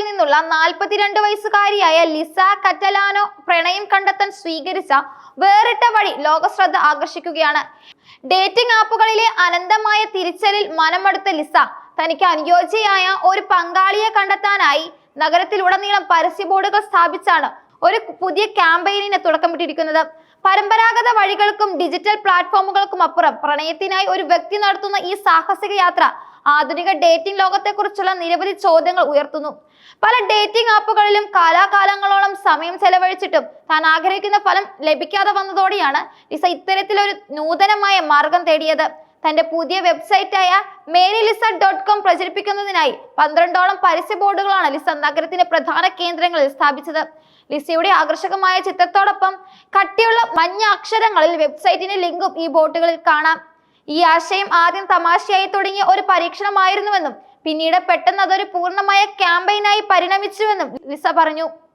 ബോളിവുഡിൽ നിന്നുള്ള നാൽപ്പത്തിരണ്ട് വയസ്സുകാരിയായ ലിസ കറ്റലാനോ പ്രണയം കണ്ടെത്താൻ സ്വീകരിച്ച വേറിട്ട വഴി ലോകശ്രദ്ധ ആകർഷിക്കുകയാണ്. ഡേറ്റിംഗ് ആപ്പുകളിലെ അനന്തമായ തിരിച്ചലിൽ മനമെടുത്ത ലിസ തനിക്ക് അനുയോജ്യയായ ഒരു പങ്കാളിയെ കണ്ടെത്താനായി നഗരത്തിലുടനീളം പരസ്യ ബോർഡുകൾ സ്ഥാപിച്ചാണ് ഒരു പുതിയ ക്യാമ്പയിനിന് തുടക്കമിട്ടിരിക്കുന്നത്. പരമ്പരാഗത വഴികൾക്കും ഡിജിറ്റൽ പ്ലാറ്റ്ഫോമുകൾക്കും അപ്പുറം പ്രണയത്തിനായി ഒരു വ്യക്തി നടത്തുന്ന ഈ സാഹസിക യാത്ര ആധുനിക ഡേറ്റിംഗ് ലോകത്തെക്കുറിച്ചുള്ള നിരവധി ചോദ്യങ്ങൾ ഉയർത്തുന്നു. പല ഡേറ്റിംഗ് ആപ്പുകളിലും കാലാകാലങ്ങളോളം സമയം ചെലവഴിച്ചിട്ടും താൻ ആഗ്രഹിക്കുന്ന ഫലം ലഭിക്കാതെ വന്നതോടെയാണ് ലിസ ഇത്തരത്തിലൊരു നൂതനമായ മാർഗം തേടിയത്. തന്റെ പുതിയ വെബ്സൈറ്റായ മേരി ലിസ ഡോട്ട് കോം പ്രചരിപ്പിക്കുന്നതിനായി പന്ത്രണ്ടോളം പരസ്യ ബോർഡുകളാണ് ലിസ നഗരത്തിന്റെ പ്രധാന കേന്ദ്രങ്ങളിൽ സ്ഥാപിച്ചത്. ലിസയുടെ ആകർഷകമായ ചിത്രത്തോടൊപ്പം കട്ടിയുള്ള മഞ്ഞ അക്ഷരങ്ങളിൽ വെബ്സൈറ്റിന്റെ ലിങ്കും ഈ ബോർഡുകളിൽ കാണാം. ഈ ആശയം ആദ്യം തമാശയായി തുടങ്ങിയ ഒരു പരീക്ഷണമായിരുന്നുവെന്നും പിന്നീട് പെട്ടെന്ന് അതൊരു പൂർണമായ ക്യാമ്പയിനായി പരിണമിച്ചുവെന്നും ലിസ പറഞ്ഞു.